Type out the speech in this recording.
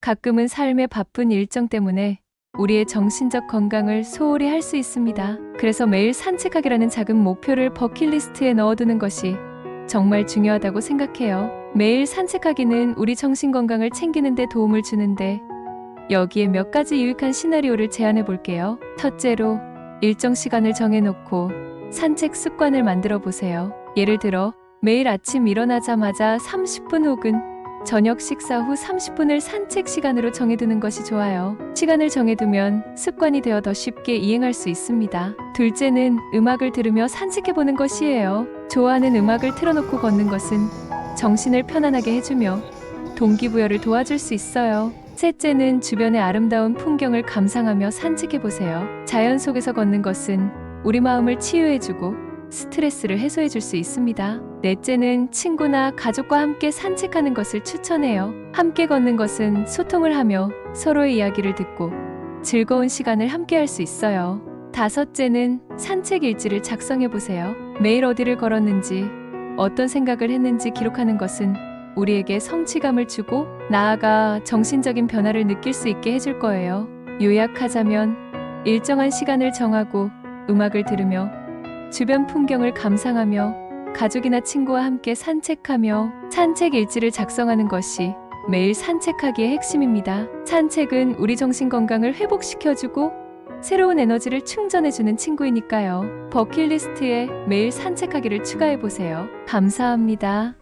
가끔은 삶의 바쁜 일정 때문에 우리의 정신적 건강을 소홀히 할 수 있습니다. 그래서 매일 산책하기라는 작은 목표를 버킷리스트에 넣어두는 것이 정말 중요하다고 생각해요. 매일 산책하기는 우리 정신 건강을 챙기는 데 도움을 주는데 여기에 몇 가지 유익한 시나리오를 제안해 볼게요. 첫째로 일정 시간을 정해놓고 산책 습관을 만들어 보세요. 예를 들어 매일 아침 일어나자마자 30분 혹은 저녁 식사 후 30분을 산책 시간으로 정해두는 것이 좋아요. 시간을 정해두면 습관이 되어 더 쉽게 이행할 수 있습니다. 둘째는 음악을 들으며 산책해보는 것이에요. 좋아하는 음악을 틀어놓고 걷는 것은 정신을 편안하게 해주며 동기부여를 도와줄 수 있어요. 셋째는 주변의 아름다운 풍경을 감상하며 산책해보세요. 자연 속에서 걷는 것은 우리 마음을 치유해주고 스트레스를 해소해 줄 수 있습니다. 넷째는 친구나 가족과 함께 산책하는 것을 추천해요. 함께 걷는 것은 소통을 하며 서로의 이야기를 듣고 즐거운 시간을 함께 할 수 있어요. 다섯째는 산책 일지를 작성해 보세요. 매일 어디를 걸었는지, 어떤 생각을 했는지 기록하는 것은 우리에게 성취감을 주고 나아가 정신적인 변화를 느낄 수 있게 해줄 거예요. 요약하자면 일정한 시간을 정하고 음악을 들으며 주변 풍경을 감상하며 가족이나 친구와 함께 산책하며 산책 일지를 작성하는 것이 매일 산책하기의 핵심입니다. 산책은 우리 정신 건강을 회복시켜주고 새로운 에너지를 충전해주는 친구이니까요. 버킷리스트에 매일 산책하기를 추가해보세요. 감사합니다.